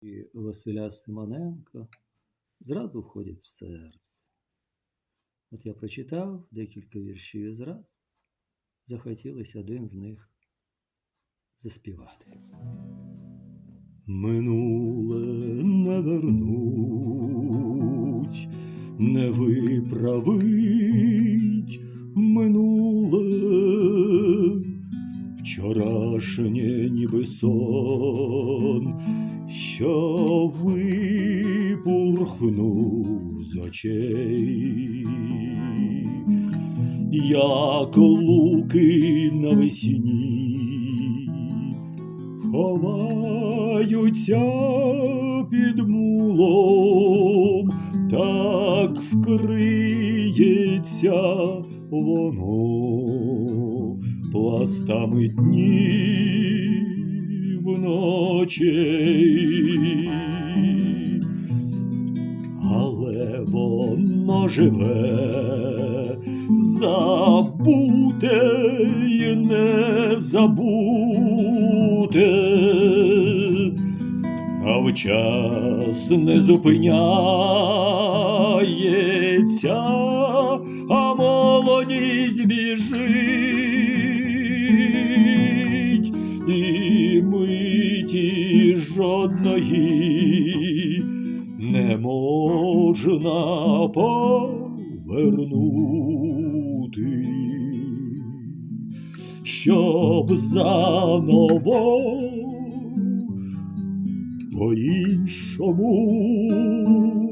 і Василя Симоненко зразу входять в серце. От я прочитав декілька віршів і зразу захотілося один з них заспівати. Минуле не вернуть, не виправить минуле, вчорашнє ніби сон, що випурхнув з очей, як луки навесні ховаються під мулом, так вкриється воно пластами днів ночей. Але воно живе, забуте й не забуте, а в час не зупиняється, а молодість біжить, і миті жодної не можна повернути, щоб заново по-іншому прожити.